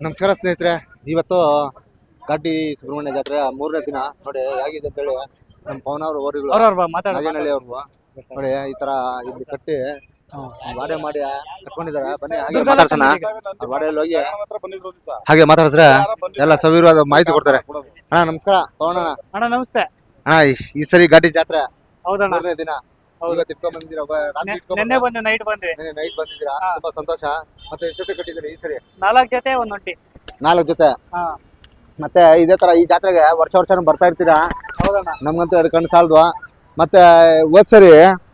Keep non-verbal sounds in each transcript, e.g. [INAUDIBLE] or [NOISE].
ನಮಸ್ಕಾರ ಸ್ನೇಹಿತರೆ. ಇವತ್ತು ಗಾಡಿ ಸುಬ್ರಹ್ಮಣ್ಯ ಜಾತ್ರೆ ಮೂರನೇ ದಿನ. ನೋಡಿ ಹೇಗಿದೆ ಅಂತೇಳಿ ನಮ್ಮ ಪವನ್ ಅವ್ರ ಮಾತಾಡ ನಾಗೇನಹಳ್ಳಿ ಅವ್ರಿಗೂ ನೋಡಿ ಈ ತರ ಇಲ್ಲಿ ಕಟ್ಟಿ ವಾಡೆ ಮಾಡಿ ಕಟ್ಕೊಂಡಿದ್ದಾರೆ. ಬನ್ನಿ ಹಾಗೆ ಮಾತಾಡ್ಸೋಣ. ಅವ್ರ ವಾಡೆಯಲ್ಲಿ ಹೋಗಿ ಹಾಗೆ ಮಾತಾಡಿದ್ರೆ ಎಲ್ಲ ಸವಿರವಾದ ಮಾಹಿತಿ ಕೊಡ್ತಾರೆ. ಅಣ್ಣ ನಮಸ್ಕಾರ. ಪವನ್ ಅಣ್ಣ. ನಮಸ್ತೆ. ಅಣ್ಣ ಈ- ಸರಿ ಗಾಡಿ ಜಾತ್ರೆ ಮೂರನೇ ದಿನ. ಹೌದು. ಇವತ್ತು ಇಟ್ಕೊಂಡ್ ಬಂದಿದ್ದೀರಾ? ಒಬ್ಬ ರಾತ್ರಿ ಇಟ್ಕೊಂಡ್ ನೆನ್ನೆ ಬಂದೆ ನೈಟ್ ಬಂದ್ವಿ ನೈಟ್ ಬಂದಿದ್ದೀರಾ? ಹಾ. ತುಂಬಾ ಸಂತೋಷ. ಮತ್ತೆ ಜೊತೆ ಕಟ್ಟಿದ್ದೀರಿ ಈ ಸರಿ? ನಾಲ್ಕು ಜೊತೆ ಒಂದ್ ಒಂಟಿ. ನಾಲ್ಕು ಜೊತೆ? ಹಾ. ಮತ್ತೆ ಇದೇ ತರ ಈ ಜಾತ್ರೆಗೆ ವರ್ಷ ವರ್ಷ ಬರ್ತಾ ಇರ್ತೀರಾ? ಹೌದಣ್ಣ. ನಮ್ಗಂತೂ ಎರಡು ಕಣ್ಣು ಸಾಲದ್ವಾ ಮತ್ತೆ ಹೋದ್ ಸರಿ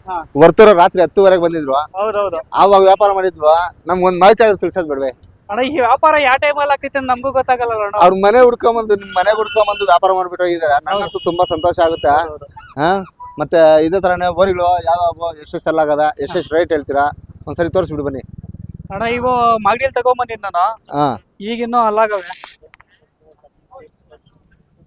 ಹಾ. ವರ್ತೂರು ರಾತ್ರಿ ಹತ್ತುವರೆಗೆ ಬಂದಿದ್ರು ಹೌದೌದು. ಆವಾಗ ವ್ಯಾಪಾರ ಮಾಡಿದ್ವು? ನಮ್ಗೊಂದು ಮಾಹಿತಿ ಆದ್ರೂ ತಿಳ್ಸೋದ್ ಬಿಡ್ವೆ. ಅಣ್ಣ ಈ ವ್ಯಾಪಾರ ಯಾವ ಟೈಮಲ್ಲಿ ಆಗ್ತೈತೆ ಅಂತ ನಮಗೂ ಗೊತ್ತಾಗಲ್ಲ ಅಣ್ಣ. ಅವ್ರ ಮನೆ ಹುಡ್ಕೊಂಬಂದು ನಿಮ್ ಮನೆ ಹುಡ್ಕೊಂಬಂದು ವ್ಯಾಪಾರ ಮಾಡ್ಬಿಟ್ಟು ಹೋಗಿದಾರೆ ನಂಗಂತೂ ತುಂಬಾ ಸಂತೋಷ ಆಗುತ್ತೆ. ಹಾ? ಮತ್ತೆ ಇದೇ ತರನೇ ಬೋರಿಗಳು ಯಾವ ಎಷ್ಟೆಷ್ಟೆಲ್ಲ ಆಗದ ಎಷ್ಟೆಷ್ಟು ರೇಟ್ ಹೇಳ್ತೀರಾ? ಒಂದ್ಸರಿ ತೋರಿಸ್ಬಿಡು ಬನ್ನಿ. ಅಣ್ಣ ಇವು ಮಾಗಡಿಯಲ್ಲಿ ತಗೊಂಬಂದಿದ್ ನಾನು. ಹಾ. ಈಗಿನ್ನೂ ಅಲ್ಲಾಗವೆ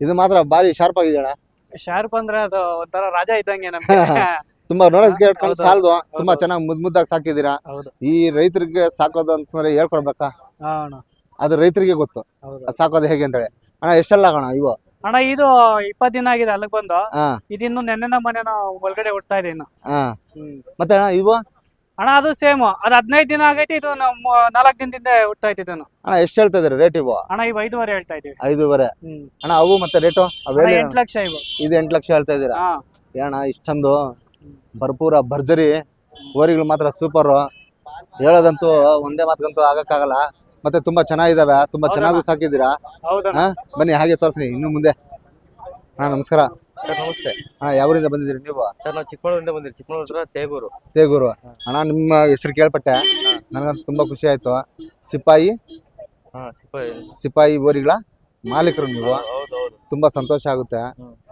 ಇದು ಮಾತ್ರ ಭಾರಿ ಶಾರ್ಪ್ ಆಗಿದೆ ಅಣ್ಣ ಶಾರ್ಪ್ ಅಂದ್ರೆ ಅದು ಒಂಥರ ರಾಜ ಇದ್ದಂಗೆ ನಮ್ಗೆ. [LAUGHS] ತುಂಬಾ ನೋಡೋದಕ್ಕೆ ಹೇಳ್ಕೊಂಡು ಹೌದು. ಸಾಲದು. ತುಂಬಾ ಹೌದು. ಚೆನ್ನಾಗಿ ಮುದ್ ಮುದ್ದಾಗಿ ಸಾಕಿದ್ದೀರಾ? ಹೌದು. ಈ ರೈತರಿಗೆ ಸಾಕೋದು ಅಂತಂದ್ರೆ ಹೇಳ್ಕೊಡ್ಬೇಕಾ? ಹಾ ಅಣ್ಣ. ಅದು ರೈತರಿಗೆ ಗೊತ್ತು. ಹೌದು. ಅದ್ ಸಾಕೋದು ಹೇಗೆ ಅಂತೇಳಿ. ಅಣ್ಣ ಎಷ್ಟೆಲ್ಲ ಆಗೋಣ ಇವು? ಅಣ್ಣ ಇದು ಇಪ್ಪತ್ ದಿನ ಆಗಿದೆ ಅಲ್ಲಿಗೆ ಬಂದು. ಇದಿನ್ನು ನೆನ್ನೆನ ಮನೆನ ಒಳಗಡೆ ಹುಡ್ತಾ ಇದೆ ಇನ್ನು. ಹಾ. ಮತ್ತೆ ಅಣ್ಣ ಇವು? ಅಣ್ಣ ಅದು ಸೇಮ್. ಅದು ಹದಿನೈದು ದಿನ ಆಗೈತಿ ಇದು ನಮ್ಮ ನಾಲ್ಕು ದಿನದಿಂದ ಹುಡ್ತಾ ಇದನ್ನು. ಅಣ್ಣ ಎಷ್ಟು ಹೇಳ್ತಾ ಇದಾರೆ ರೇಟ್ ಇವು? ಅಣ್ಣ ಇವ ಐದುವರೆ ಹೇಳ್ತಾ ಇದೀವಿ. ಐದುವರೆ. ಹ್ಮ್. ಅಣ್ಣ ಅವು ಮತ್ತೆ ರೇಟು? ಅಣ್ಣ, ಅವೇಲಿ ಎಂಟ್ ಲಕ್ಷ ಇವು. ಇದು ಎಂಟು ಲಕ್ಷ ಹೇಳ್ತಾ ಇದ್ದೀರಾ? ಹಾ. ಇಷ್ಟೊಂದು ಇಷ್ಟು ಚಂದು. ಭರ್ಪೂರ ಭರ್ಜರಿ. ಓರಿಗಳು ಮಾತ್ರ ಸೂಪರು ಹೇಳೋದಂತೂ ಒಂದೇ ಮಾತಕ್ಕಂತೂ ಆಗಕ್ಕಾಗಲ್ಲ. ಮತ್ತೆ ತುಂಬಾ ಚೆನ್ನಾಗಿದಾವೆ. ತುಂಬಾ. ಚೆನ್ನಾಗಿ ಸಾಕಿದ್ದೀರಾ? ಹಾ? ಬನ್ನಿ ಹಾಗೆ ತೋರಿಸ್ರಿ ಇನ್ನು ಮುಂದೆ. ಹಾ ನಮಸ್ಕಾರ. ಸರ್ ನಮಸ್ತೆ. ಅಣ್ಣ ಯಾವೂರಿಂದ ಬಂದಿದ್ದೀರಿ ನೀವು? ಸರ್ ನಾವು ಚಿಕ್ಕಮಗಳೂರಿಂದ ಬಂದಿರಿ ಚಿಕ್ಕಮಗಳೂರು ತೇಗೂರು. ತೇಗೂರು. ಅಣ್ಣ ನಿಮ್ಮ ಹೆಸರು ಕೇಳ್ಪಟ್ಟೆ. ನನಗಂತೂ ತುಂಬಾ ಖುಷಿ ಆಯ್ತು. ಸಿಪಾಯಿ? ಹಾ ಸಿಪಾಯಿ. ಸಿಪಾಯಿ ಊರಿಗಳ ಮಾಲೀಕರು ನೀವು. ಹೌದು ಹೌದು ತುಂಬಾ ಸಂತೋಷ ಆಗುತ್ತೆ.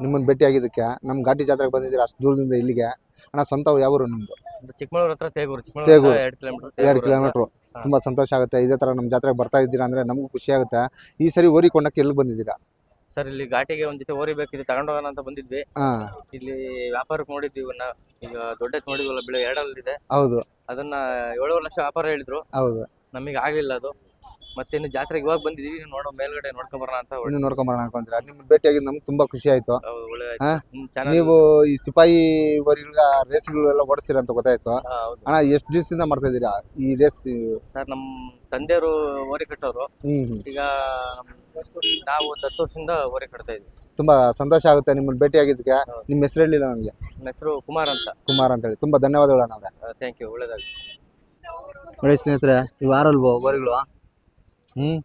ನಿಮ್ಮನ್ನ ಭೇಟಿ ಆಗಿದ್ದಕ್ಕೆ ನಮ್ಮ ಘಾಟಿ ಜಾತ್ರೆಗೆ ಬಂದಿದ್ದೀರಾ? ಅಷ್ಟು ದೂರದಿಂದ ಇಲ್ಲಿಗೆ. ಅಣ್ಣ ಸ್ವಂತ ಯಾವ ಊರು ನಿಮ್ದು? ಚಿಕ್ಕಮಗಳೂರು ಹತ್ರ ತೇಗೂರು. ತೇಗೂರು. ಚಿಕ್ಕಮಗಳೂರು ಎರಡು ಕಿಲೋಮೀಟರ್ ಎರಡು ಕಿಲೋಮೀಟ್ರು ತುಂಬಾ ಸಂತೋಷ ಆಗುತ್ತೆ. ಇದೇ ತರ ನಮ್ಮ ಜಾತ್ರೆಗೆ ಬರ್ತಾ ಇದ್ದೀರಾ ಅಂದ್ರೆ ನಮಗೂ ಖುಷಿ ಆಗುತ್ತೆ. ಈ ಸರಿ ಓರಿಕೊಂಡಕ್ಕೆ ಎಲ್ಲಿ ಬಂದಿದ್ದೀರಾ? ಸರ್ ಇಲ್ಲಿ ಘಾಟಿಗೆ ಒಂದ್ ಜೊತೆ ಓರಿ ಬೇಕಿದ್ರೆ ತಗೊಂಡೋಗೋಣ ಅಂತ ಬಂದಿದ್ವಿ. ಹಾ. ಇಲ್ಲಿ ವ್ಯಾಪಾರಕ್ಕೆ ನೋಡಿದ್ವಿ ಇವನ್ನ. ಈಗ ದೊಡ್ಡ ನೋಡಿದ್ವಲ್ಲ ಬೆಳೆ ಎರಡಲ್ಲಿದೆ. ಹೌದು. ಅದನ್ನ ಏಳುವರೆ ಲಕ್ಷ ವ್ಯಾಪಾರ ಹೇಳಿದ್ರು. ಹೌದು. ನಮಗೆ ಆಗ್ಲಿಲ್ಲ ಅದು. ಮತ್ತೆ ಇನ್ನು ಜಾತ್ರೆಗೆ ಇವಾಗ ಬಂದಿದೀವಿ ನೋಡೋ ಮೇಲ್ಗಡೆ ನೋಡ್ಕೊಂಡ್ ಬರೋಣ ಅಂತ ಹೊರಟು. ಇನ್ನು ನೋಡ್ಕೊಂಬರೋಣ ಅನ್ಕೊಂತೀರಾ? ನಿಮ್ಮ ಭೇಟಿಯಾಗಿ ನಮ್ಗೆ ತುಂಬಾ ಖುಷಿ ಆಯ್ತು. ಹೌದು, ಒಳ್ಳೆ ಹಾ? ಚಾನಲ್ ನೀವು ಈ ಸಿಪಾಯಿ ಓರಿಗಳ ರೇಸ್ಗಳೆಲ್ಲ ಓಡಿಸ್ತೀರ ಅಂತ ಗೊತ್ತಾಯ್ತು. ಹೌದು. ಅಣ್ಣ ಎಷ್ಟು ದಿವಸದಿಂದ ಮಾಡ್ತಾ ಇದ್ದೀರಾ ಈ ರೇಸ್? ಸರ್ ನಮ್ಮ ತಂದೆಯವರು ಓರಿ ಕಟ್ಟೋರು. ಹ್ಮ್ ಹ್ಮ್. ಈಗ ನಮ್- ನಾವು ಒಂದು ಹತ್ತು ವರ್ಷದಿಂದ ಓರಿ ಕಟ್ತಾ ಇದ್ವಿ ತುಂಬಾ ಸಂತೋಷ ಆಗುತ್ತೆ ನಿಮ್ಮನ್ನ ಭೇಟಿಯಾಗಿದ್ದಕ್ಕೆ. ಹೌದು. ನಿಮ್ಮ ಹೆಸರು ಹೇಳಿಲ್ಲ ನನಗೆ. ನನ್ನ ಹೆಸರು ಕುಮಾರ್ ಅಂತ. ಕುಮಾರ್ ಅಂತ ಹೇಳಿ. ತುಂಬಾ ಧನ್ಯವಾದಗಳು ಅಣ್ಣ ಥ್ಯಾಂಕ್ ಯು ಒಳ್ಳೇದಾಗಿ ನೋಡಿ ಸ್ನೇಹಿತರೆ ಇವು ಆರಲ್ವೋ ಓರಿಗಳು? ಹ್ಮ್?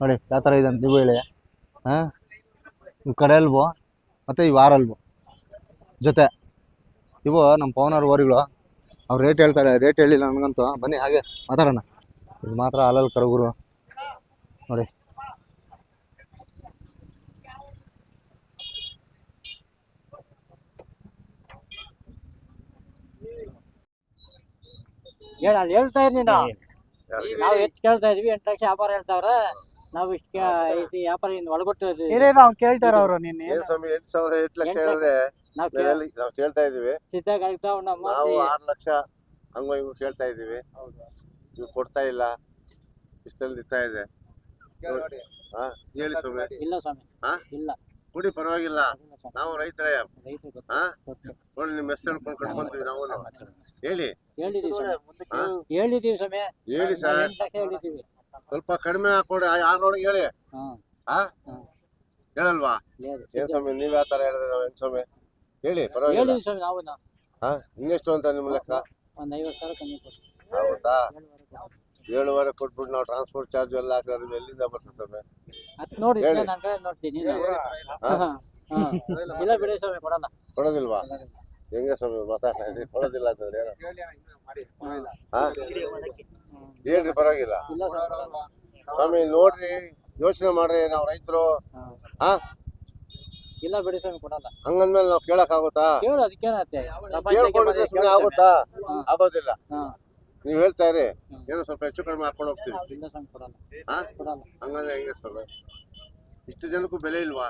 ನೋಡಿ, ಯಾವ ಥರ ಇದೆ ಅಂತ ನೀವು ಹೇಳಿ. ಹಾಂ? ಇವು ಕಡೆ ಅಲ್ವೋ? ಮತ್ತು ಇವು ಆರಲ್ವೋ ಜೊತೆ. ಇವು ನಮ್ಮ ಪವನವ್ರ ಓರಿಗಳು ಅವ್ರು ರೇಟ್ ಹೇಳ್ತಾರೆ ರೇಟ್ ಹೇಳಿಲ್ಲ ನನಗಂತೂ. ಬನ್ನಿ, ಹಾಗೆ ಮಾತಾಡೋಣ. ಇದು ಮಾತ್ರ ಅಲ್ಲಲ್ಲಿ ಕರಗುರು. ನೋಡಿ. ಹೇಳ ಅಲ್ಲಿ ಹೇಳ್ತಾ ಇರ್ ನೀನು ನಾವು ಎಷ್ಟು ಕೇಳ್ತಾ ಇದೀವಿ ಎಂಟು ಲಕ್ಷ ವ್ಯಾಪಾರ ಹೇಳ್ತಾವ್ರ. ನಾವು ಇಷ್ಟು ವ್ಯಾಪಾರ ಇನ್ನು ಒಳಗೊಟ್ಟು ಇರೇ ಅವ್ನು ಕೇಳ್ತಾರ ಅವ್ರು ನಿನ್ನೆ. ಏನ್ ಸ್ವಾಮಿ ಎಂಟು ಸಾವಿರ ಎಂಟು ಲಕ್ಷ ಹೇಳಿದ್ರೆ ನಾವು ಎಲ್ಲಿ- ನಾವ್ ಕೇಳ್ತಾ ಇದೀವಿ. ಸಿದ್ಧಾಗ ಆಗ್ತಾವ ನಮ್ಮ ನಾವು ಆರು ಲಕ್ಷ ಹಂಗ ಹಿಂಗ ಕೇಳ್ತಾ ಇದೀವಿ. ನೀವು ಕೊಡ್ತಾ ಇಲ್ಲ. ಇಷ್ಟಲ್ಲಿ ನಿಂತಾ ಇದೆ. ಹಾ ಹೇಳಿ ಸ್ವಾಮಿ. ಇಲ್ಲ ಸ್ವಾಮಿ. ಹಾ? ಇಲ್ಲ. ಕುಡಿ ಪರವಾಗಿಲ್ಲ. ನಾವು ರೈತರ. ರೈತ್ರು ಗೊತ್ತು, ಹಾ ಗೊತ್ತು. ನೋಡಿ ನಿಮ್ಮ ಹೆಸರು ಹೇಳ್ಕೊಂಡು ಕಟ್ಕೊಂತೀವಿ ನಾವು ಹೇಳಿ ಹೇಳಿದೀವಿ ಸ್ವಾಮಿ. ಹೇಳಿ ಸರ್. ಸ್ವಲ್ಪ ಕಡಿಮೆ ಹಾಕೊಡಿ. ಯಾರೊಳಗೆ ಹೇಳಿ. ಹಾ. ಹೇಳಲ್ವಾ? ಹೇಳಿ. ಏನ್ ಸ್ವಾಮಿ ನೀವ್ ಯಾವ ತರ ಹೇಳಿದ್ರೆ ನಾವ್ ಏನ್ ಸ್ವಾಮಿ? ಹೇಳಿ ಪರವಾಗಿಲ್ಲ. ಹಾ ಇನ್ನೆಷ್ಟು ಅಂತ ನಿಮ್ಮ ಲೆಕ್ಕ. ಹೌದಾ? ಏಳುವರೆ ಕೊಟ್ಬಿಟ್ಟು ನಾವು ಟ್ರಾನ್ಸ್ಪೋರ್ಟ್ ಚಾರ್ಜ್ ಎಲ್ಲ ಹಾಕಿದ್ರೆ ಎಲ್ಲಿಂದ ಬರ್ತದೆ ನೋಡಿ ನೋಡ್ತೀನಿ. ಇಲ್ಲ ಬಿಡಿ ಸ್ವಾಮಿ ಕೊಡಲ್ಲ. ಕೊಡೋದಿಲ್ವಾ? ಹೆಂಗೆ ಸ್ವಾಮಿ ಮಾತಾಡ್ತಾ ಇದ್ದೀವಿ ಕೊಡೋದಿಲ್ಲ ಅಂತಂದ್ರೆ ಏನು? ಹಾ? ಹೇಳ್ರಿ ಪರವಾಗಿಲ್ಲ. ಸ್ವಾಮಿ. ಸ್ವಾಮಿ ನೋಡ್ರಿ ಯೋಚನೆ ಮಾಡ್ರಿ ನಾವು ರೈತರು. ಹಾ. ಇಲ್ಲ ಬಿಡಿ ಸ್ವಾಮಿ ಕೊಡಲ್ಲ. ಹಂಗಂದ್ಮೇಲೆ ನಾವು ಕೇಳಕ್ ಆಗುತ್ತಾ ಕೇಳು ಅದಕ್ಕೇನತ್ತೆ ಕೇಳ್ಕೊಂಡಿದ್ರೆ ಸುಮ್ಮನೆ ಆಗುತ್ತಾ? ಆಗೋದಿಲ್ಲ. ನೀವ್ ಹೇಳ್ತಾ ಇರಿ. ಏನೋ ಸ್ವಲ್ಪ ಹೆಚ್ಚು ಕಡಿಮೆ ಹಾಕೊಂಡು ಹೋಗ್ತೀವಿ. ಹಂಗಂದ್ರೆ ಹೆಂಗೆ ಸ್ವಾಮಿ? ಇಷ್ಟು ಜನಕ್ಕೂ ಬೆಲೆ ಇಲ್ವಾ?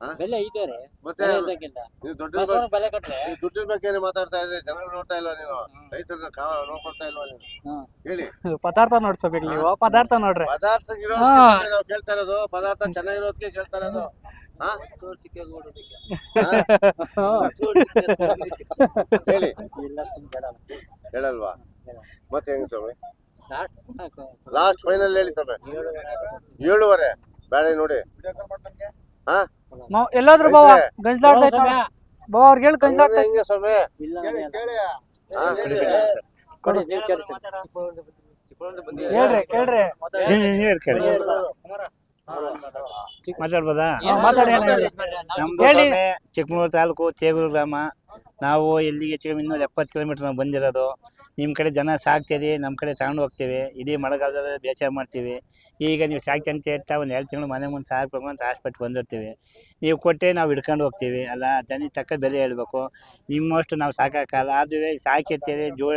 ಬೆಲೆ ರೀ ಮತ್ತೆ ನೀವು ದುಡ್ಡಿನ ಬಸವನ ಬಗ್ಗೆ ಬೆಲೆ ಕಟ್ರೆ. ನೀವು ದುಡ್ಡಿನ ಬಗ್ಗೆ ಮಾತಾಡ್ತಾ ಇದ್ರೆ ಜನರು ನೋಡ್ತಾ ಇಲ್ವಾ ನೀನು? ರೈತರನ್ನ ಕಾ ನೋಡ್ಕೊಳ್ತಾ ಇಲ್ವಾ ನೀನು? ಹ್ಮ್. ಹೇಳಿ. [LAUGHS] ಪದಾರ್ಥ ನೋಡ್ಸಬೇಕು ನೀವು. ಪದಾರ್ಥ ನೋಡ್ರಿ. ಪದಾರ್ಥ ಹಾ. ನಾವು ಕೇಳ್ತಾ ಇರೋದು. ಪದಾರ್ಥ ಚೆನ್ನಾಗಿರೋದಕ್ಕೆ ಕೇಳ್ತಾ ಇರೋದು. ಹಾ? ಹಾ? ಹೇಳಿ. ಇಲ್ಲ ತಿನ್ಬೇಡ. ಹೇಳಲ್ವಾ? ಮತ್ತೆ ಹೆಂಗ್ ಸ್ವಾಮಿ? ಲಾಸ್ಟ್ ಸಾಕು. ಲಾಸ್ಟ್ ಫೈನಲ್ ಹೇಳಿ ಸ್ವಾಮಿ. ಏಳುವರೆ? ಬೇಡ ನೋಡಿ. ಹಾ? ಎಲ್ಲಾದ್ರೂ ಬಾವ. ಗಂಜ್ಲಾಡ್ತಾ ಬಾವ ಅವ್ರಿಗೆ ಹೇಳಿ ಗಂಜ್ಲಾಡ್ತಾ ಹೆಂಗೆ ಸ್ವಾಮಿ. ಹೇಳ್ರಿ ಕೇಳ್ರಿ. ಮಾತಾಡ್ಬೋದಾ. ನಮ್ದು ಚಿಕ್ಕಮಗಳೂರು ತಾಲೂಕು ಚೇಗೂರು ಗ್ರಾಮ. ನಾವು ಎಲ್ಲಿಗೆ ಹೆಚ್ಚು ಇನ್ನೂರ ಎಪ್ಪತ್ತು ಕಿಲೋಮೀಟ್ರ್ ನಾವು ಬಂದಿರೋದು. ನಿಮ್ಮ ಕಡೆ ಜನ ಸಾಕ್ತೀರಿ ನಮ್ಮ ಕಡೆ ತಗೊಂಡು ಹೋಗ್ತೀವಿ. ಇಡೀ ಮಳೆಗಾಲದಲ್ಲಿ ಬೇಸಾಯ ಮಾಡ್ತೀವಿ. ಈಗ ನೀವು ಸಾಕಿ ಅಂತ ಹೇಳ್ತಾ ಒಂದು ಎರಡು ತಿಂಗಳು ಮನೆ ಮುಂದೆ ಸಾಕಬೇಕು ಅಂತ ಹಾಸ್ಪಿಟ್ಲ್ ಬಂದಿರ್ತೀವಿ. ನೀವು ಕೊಟ್ಟೆ ನಾವು ಹಿಡ್ಕೊಂಡು ಹೋಗ್ತೀವಿ. ಅಲ್ಲ, ಜನಿ ತಕ್ಕ ಬೆಲೆ ಹೇಳ್ಬೇಕು. ನಿಮ್ಮಷ್ಟು ನಾವು ಸಾಕೋಕ್ಕಲ್ಲ ಆದರೆ ಸಾಕಿರ್ತೀರಿ, ಜೋ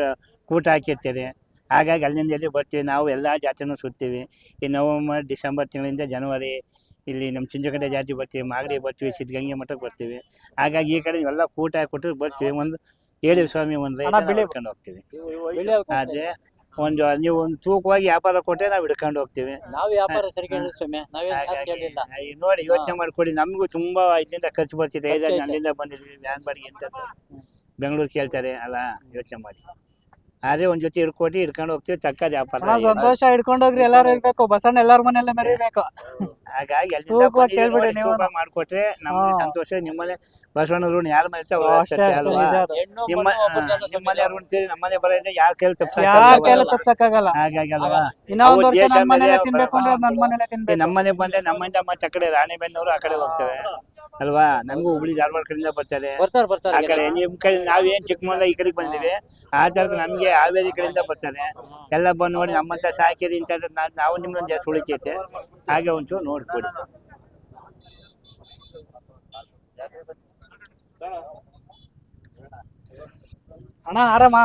ಕೂಟ ಹಾಕಿರ್ತೀರಿ. ಹಾಗಾಗಿ ಅಲ್ಲಿಂದ ಎಲ್ಲಿ ಬರ್ತೀವಿ? ನಾವು ಎಲ್ಲ ಜಾತ್ರೆನೂ ಸುತ್ತೀವಿ. ಈ ನವಂಬರ್, ಡಿಸೆಂಬರ್ ತಿಂಗಳಿಂದ ಜನವರಿ ಇಲ್ಲಿ ನಮ್ಮ ಚಿಂಚಕಟ್ಟೆ ಜಾತಿ ಬರ್ತೀವಿ ಮಾಗಡಿ ಬರ್ತೀವಿ ಸಿದ್ಧಗಂಗೆ ಮಠಕ್ಕೆ ಬರ್ತೀವಿ. ಹಾಗಾಗಿ ಈ ಕಡೆ ಎಲ್ಲ ಕೂಟ ಕೊಟ್ಟು ಬರ್ತೀವಿ. ಒಂದು ಹೇಳಿ ಸ್ವಾಮಿ ಒಂದು ಬಿಳಿ- ಹಿಡ್ಕೊಂಡು ಹೋಗ್ತೀವಿ. ಆದ್ರೆ ಒಂದು ನೀವು ಒಂದು ತೂಕವಾಗಿ ವ್ಯಾಪಾರ ಕೊಟ್ಟರೆ ನಾವು ಹಿಡ್ಕೊಂಡು ಹೋಗ್ತೀವಿ. ನಾವು ವ್ಯಾಪಾರ ನೋಡಿ ಯೋಚನೆ ಮಾಡ್ಕೊಡಿ. ನಮಗೂ ತುಂಬಾ ಇಲ್ಲಿಂದ ಖರ್ಚು ಬರ್ತಿದೆ. ಅಲ್ಲಿಂದ ಬಂದಿದ್ವಿ ವ್ಯಾನ್ ಬಾಡಿಗೆ ಅಂತ ಬೆಂಗಳೂರು ಕೇಳ್ತಾರೆ. ಅಲ್ಲ ಯೋಚನೆ ಮಾಡಿ. ಅದೇ ಒಂದ್ ಜೊತೆ ಹಿಡ್ಕೊಟ್ಟು ಹಿಡ್ಕೊಂಡು ಹೋಗ್ತೀವಿ ತಕ್ಕ ವ್ಯಾಪಾರ ಅಣ್ಣ ಸಂತೋಷ ಹಿಡ್ಕೊಂಡೋಗ್ರಿ ಎಲ್ಲಾರು ಇರ್ಬೇಕು ಬಸಣ್ಣ ಎಲ್ಲಾರ ಮನೆಯಲ್ಲೇ ಮರಿಬೇಕು. ಹಾಗಾಗಿ ಅಲ್ಲಿಂದ ತೂಕ ಬಂದಿದ್ದೀವಿ ಕೇಳ್ಬಿಡಿ ನೀವು. ತೂಕ ಮಾಡ್ಕೊಟ್ರೆ ನಮ್ಗೆ ಹಾ. ಸಂತೋಷ ನಿಮ್ಮಲ್ಲೇ ಬಸವಣ್ಣ ಯಾರು ಯಾರ ಮನೆ ಇರ್ತಾವೆ ಅವ್ರ ಅಷ್ಟೇ ಅಷ್ಟೇ ಅಷ್ಟೇ ಅಲ್ವಾ? ನಿಜ ಅದು. ಹೆಣ್ಣು ನಿಮ್ಮ ಮಣ್ಣು ಸ್ವಾಮಿ ನಿಮ್ಮನೆ ನಮ್ಮನೆ ಬರೋದ್ರೆ ಯಾರ ಕೈಲಿ ಯಾರ ಕೈಲ ತಪ್ಪ ತಪ್ಸಕ್ಕಾಗಲ್ಲ ಹಾಗಾಗಿ ಅಲ್ವಾ? ಇನ್ನ ಒಂದ್ ಅವ್ರು ವರ್ಷ ದೇಶ ನನ್ ಮನೇಲೆ ಮೇಲೆ ತಿನ್ಬೇಕು ಅಂದ್ರೆ ಅವ್ರು ನನ್ ಮನೇಲೆ ತಿನ್ಬೇಕು. ನಮ್ಮ ಮನೆ ಬಂದ್ರೆ ನಮ್ಮಿಂದ ಮತ್ತೆ ಆ ಕಡೆ ರಾಣಿಬೆನ್ನೂರು ಆ ಕಡೆ ಹೋಗ್ತೇವೆ. ಅಲ್ವಾ? ನಮಗೂ ಹುಬ್ಳಿ ಧಾರವಾಡ ಕಡೆಯಿಂದ ಬರ್ತಾರೆ. ಬರ್ತಾರೆ ಆ ಬರ್ತಾರ ಕಡೆ ನಿಮ್ ಕಡೆ ನಾವೇನ್ ಚಿಕ್ಕಮಂಗ್ಳ ಈ ಕಡೆಗೆ ಬಂದಿವಿ. ಆ ತರ ನಮ್ಗೆ ಹಾವೇರಿ ಕಡೆಯಿಂದ ಬರ್ತಾರೆ. ಎಲ್ಲ ಬಂದು ನೋಡಿ ನಮ್ಮಂತ ಸಾಕಿರಿ ಇಂತ ನಾವು ನಿಮ್ಮನ್ನ ಜಾಸ್ತಿ ಉಳಿಕೈತೆ. ಹಾಗೆ ಒಂಚೂರು ನೋಡ್ಕೊಡಿ. ಅಣ್ಣ ಆರಾಮ?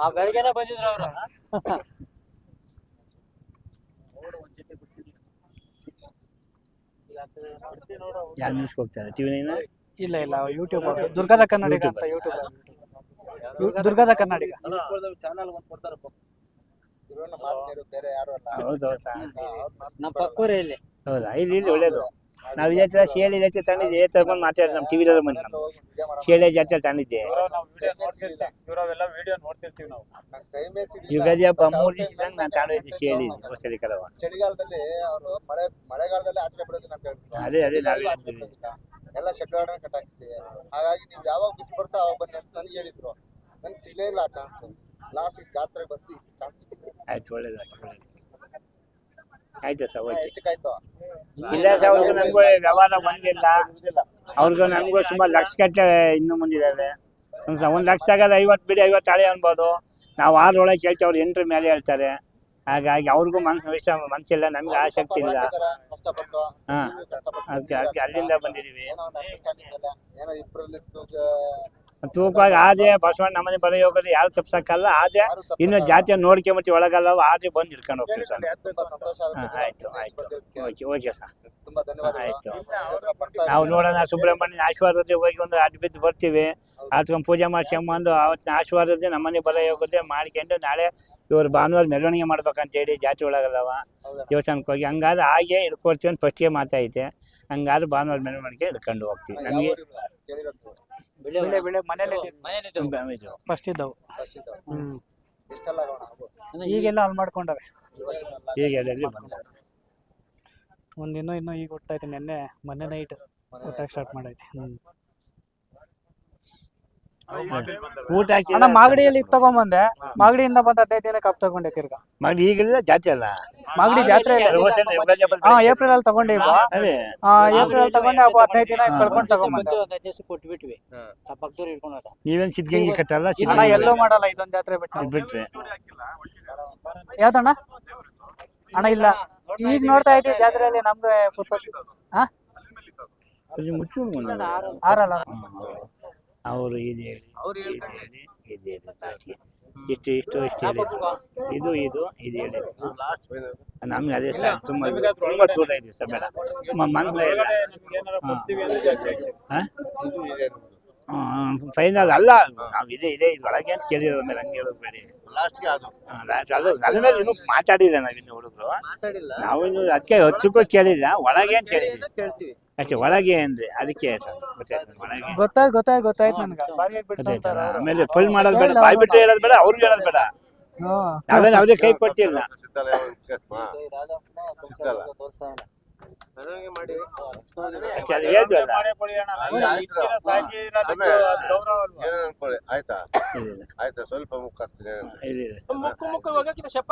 ಆ ಬೆಳಗ್ಗೆನೆ ಬಂದಿದ್ರು ಅವ್ರು. ಯಾರು ನ್ಯೂಸ್ ಹೋಗ್ತಾರೆ? TV nine? ಇಲ್ಲ ಇಲ್ಲ ಯೂಟ್ಯೂಬ್ ದುರ್ಗದ ಕನ್ನಡಿಗ ಅಂತ ಯೂಟ್ಯೂಬ್ ದುರ್ಗದ ಕನ್ನಡಿಗ ಹೌದು ಹೌದಾ ನಮ್ಮ ಪಕ್ಕೂರೇ ಇಲ್ಲಿ. ಹೌದಾ? ಇಲ್ಲಿ ಇಲ್ಲಿ ಒಳ್ಳೇದು. ನಾವು ಇದೇ ತರ ಶೇಳಿ ಜಾತಿ ತಂದಿದ್ದೆ. ಏ ತಗೊಂಡು ಮಾತಾಡಿ ನಮ್ಮ ಟಿವಿ ಬಂದು ನಮ್ಮ ಶೇಳಿ ಜಾತಿ ತಂದಿದ್ದೆ. ಇವರೆಲ್ಲ ವಿಡಿಯೋ ನೋಡ್ತಿರ್ತೀವಿ ನಾವು ಯುಗಾದಿ ಹಬ್ಬ ಮೂರು ದಿವಸ ನಾನು ತಗೊಂಡಿದ್ದೆ ಶೇಳಿ ಹೊಸಲಿ ಕಲವ ಚಳಿಗಾಲದಲ್ಲಿ ಅವರು ಮಳೆ ಮಳೆಗಾಲದಲ್ಲಿ ಆಚರಣೆ ಬಿಡೋದು ಅಂತ ಹೇಳ್ತಾರೆ ಅದೇ ಅದೇ ನಾವೇ ಎಲ್ಲ ಶೆಡ್ ಕಟ್ಟಾಕ್ತೀವಿ ಹಾಗಾಗಿ ನೀವು ಯಾವಾಗ ಬಿಸಿ ಬರ್ತಾ ಅವಾಗ ಬನ್ನಿ ಅಂತ ನನಗೆ ಹೇಳಿದ್ರು. ನನ್ಗೆ ಸಿಗಲೇ ಇಲ್ಲ ಆ ಚಾನ್ಸ್ ಲಾಸ್ಟ್ ಜಾತ್ರೆ ಬಂದು ಚಾನ್ಸ್ ಆಯ್ತು ಒಳ್ಳೇದಾಯ್ತು ಒಳ್ಳೇದು ಆಯ್ತು ಸರ್ ಓಕೆ. ಎಷ್ಟಕ್ಕಾಯ್ತು? ಸರ್ ಅವ್ರಿಗೂ ನಮಗೂ ವ್ಯವಹಾರ ಬಂದಿಲ್ಲ ಅವ್ರಿಗೂ ನನಗೂ ತುಂಬಾ ಲಕ್ಷ ಕಟ್ಟೆ ಇನ್ನು ಮುಂದಿದ್ದಾವೆ ಒಂದು ಲಕ್ಷ ಆಗಲ್ಲ ಐವತ್ತು ಬಿಡಿ ಐವತ್ತು ತಾಳೆ ಅನ್ಬೋದು. ನಾವು ಆರೊಳಗೆ ಕೇಳ್ತೀವಿ ಅವ್ರು ಎಂಟ್ರ ಮೇಲೆ ಹೇಳ್ತಾರೆ. ಹಾಗಾಗಿ ಅವ್ರಿಗೂ ಮನ್ಸು ವಿಷಯ ಮನ್ಸಿಲ್ಲ, ನಮ್ಗೆ ಆಸಕ್ತಿ ಇಲ್ಲ. ಹಾ. ಅದಕ್ಕೆ ಅಲ್ಲಿಂದ ಬಂದಿದ್ದೀವಿ ತೂಕವಾಗಿ ಆದ್ರೆ ಬಸವಣ್ಣ ನಮ್ಮನೆ ಬರೋ ಹೋಗೋದು ಯಾರು ತಪ್ಸಕ್ಕಲ್ಲ. ಆದ್ರೆ ಇನ್ನು ಜಾತಿಯ ಮತ್ತೆ ಒಳಗಲ್ಲ ಆದ್ರೆ ಬಂದು ಹಿಡ್ಕೊಂಡು ಹೋಗ್ತೀವಿ ಸರ್. ಆಯ್ತು ಆಯ್ತು. Okay okay sir. ಆಯ್ತು. ನಾವು ನೋಡೋಣ ಸುಬ್ರಹ್ಮಣ್ಯನ ಆಶೀರ್ವಾದದಲ್ಲಿ ಹೋಗಿ ಒಂದು ಅಡ್ಡ ಬಿದ್ದು ಬರ್ತೀವಿ. ಆತ್ಕೊಂಡು ಪೂಜೆ ಮಾಡ್ಸ್ಕೊಂಬಂದು ಅವತ್ತಿನ ಆಶೀರ್ವಾದದಲ್ಲಿ ನಮ್ಮನೆ ಬರೋ ಹೋಗುತ್ತೆ ಮಾಡ್ಕೊಂಡು ನಾಳೆ ಇವರು ಭಾನುವಾರ ಮೆರವಣಿಗೆ ಮಾಡ್ಬೇಕಂತ ಹೇಳಿ ಜಾತಿ ಒಳಗಲ್ಲವ. ದೇವಸ್ಥಾನಕ್ಕೆ ಹೋಗಿ ಹಂಗಾದ್ರೆ ಹಾಗೆ ಹಿಡ್ಕೊಡ್ತೀವಿ ಅಂತ ಫಸ್ಟಿಗೆ ಮಾತಾಯ್ತೆ ಹಂಗಾದ್ರೆ ಭಾನುವಾರ ಮೆರವಣಿಗೆ ಹಿಡ್ಕೊಂಡು ಹೋಗ್ತೀವಿ. ನಮಗೆ ಬೆಳೆ ಬೆಳೆ ಬೆಳೆ ಮನೇಲೆ ಇದು ಫಸ್ಟ್ ಇದ್ದವು. ಹ್ಮ್. ಈಗೆಲ್ಲ ಅಲ್ಲಿ ಮಾಡ್ಕೊಂಡವೆ ಒಂದಿನ ಅದರಲ್ಲಿ ಬಂದ ಒಂದಿನ್ನೂ ಇನ್ನೂ ಈಗ ಹುಟ್ಟೈತೆ ನೆನ್ನೆ. ಮೊನ್ನೆ ನೈಟ್ ಹುಟ್ಟಕ್ಕೆ ಸ್ಟಾರ್ಟ್ ಮಾಡೈತೆ. ಹ್ಮ್. ಊಟ ಹಾಕಿ ಅಣ್ಣ ಮಾಗಡಿಯಲ್ಲಿ ಇದ್ ತಗೊಂಬಂದೆ. ಮಾಗಡಿಯಿಂದ ಬಂದ ಹದಿನೈದು ದಿನ ಕಪ್ ತಗೊಂಡೆ ತಿರ್ಗ. ಮಾಗಡಿ ಈಗೆಲ್ಲ ಜಾತಿ ಅಲ್ಲ? ಮಾಗಡಿ ಜಾತ್ರೆ ಇಲ್ಲ. ಹಾ ಏಪ್ರಿಲ್ ಅಲ್ಲಿ ತಗೊಂಡಿ ಅದೇ. ಏಪ್ರಿಲ್ ಅಲ್ಲಿ ತಗೊಂಡೆ ಹಬ್ಬ ಹದಿನೈದು ದಿನ ಕಳ್ಕೊಂಡು ತಗೊಂಬಂದೆ. ಕೊಟ್ಬಿಟ್ವಿ. ಆ ಪಕ್ಕದವ್ರು ಹೋದ ನೀವೇನ್ ಸಿದ್ಧಗಂಗೆ ಕಟ್ಟಲ್ಲ? ಅಣ್ಣ ಸಿದ್ಧಗಂಗೆ ಎಲ್ಲೂ ಮಾಡಲ್ಲ ಇದೊಂದು ಜಾತ್ರೆ ಬಿಟ್ಟು ಬಿಟ್ರೆ. ಯಾವ್ದಣ್ಣ? ಅಣ್ಣ ಇಲ್ಲ. ಈಗ ನೋಡ್ತಾ ಇದ್ದೀವಿ ಜಾತ್ರೆಯಲ್ಲಿ ನಮ್ದು ಪುತ್ತೂರು. ಹಾ? ಮುಚ್ಚು ಆರಲ್ಲ. ಅವರು ಇದು ಹೇಳಿ. ಇದು ಹೇಳಿ ಇದು ಹೇಳಿ ಲಾಸ್ಟ್ಗೆ ಇಷ್ಟು ಇಷ್ಟು ಇಷ್ಟು ಹೇಳಿದ್ರು ಇದು ಇದು ಇದು ಹೇಳಿದ್ರು ನಮ್ಗೆ ಅದೇ ಸರ್ ತುಂಬ ತುಂಬ ದೂರ ಇದೆ ಸರ್ ಬೇಡ. ಮನಸ್ಸೇ ಇಲ್ಲ. ಫೈನಲ್ ಅಲ್ಲ ನಾವು ಇದೆ ಇದೆ ಇದು ಒಳಗೆ ಅಂತ ಕೇಳಿರೋ ಮೇಲೆ ಹಂಗೆ ಹೇಳೋದು ಬೇಡಿ. ಲಾಸ್ಟ್ಗೆ ಅದು. ಹಾ, last ಅದು ಅದ್ರ ಮೇಲೆ ಇನ್ನೂ ಮಾತಾಡಿಲ್ಲ ನಾವಿನ್ನು ಹುಡುಗರು. ನಾವು ಇನ್ನು ಅದಕ್ಕೆ ಹತ್ತು ರೂಪಾಯಿ ಕೇಳಿಲ್ಲ ಒಳಗೆ ಅಂತ ಹೇಳಿದ್ವಿ ಅಷ್ಟೇ ಒಳಗೆ ಅಂದ್ರೆ ಅದಕ್ಕೆ ಒಳಗೆ? ಗೊತ್ತಾಯ್ತು ಗೊತ್ತಾಯ್ತು ಗೊತ್ತಾಯ್ತು ನನ್ಗೆ. ಆಮೇಲೆ ಫುಲ್ ಮಾಡೋದು ಬೇಡ ಬಾಯ್ ಅವ್ರು. ಬಿಟ್ಟು ಹೇಳೋದು ಬೇಡ ಅವ್ರಿಗೆ ಹೇಳೋದು ಬೇಡ. ನಾವೇನು ಅವ್ರಿಗೆ ಕೈ ಕೊಟ್ಟಿಲ್ಲ. ಆಯ್ತು. ಆಯ್ತಾ? ಸ್ವಲ್ಪ ಮುಖ ಶಪ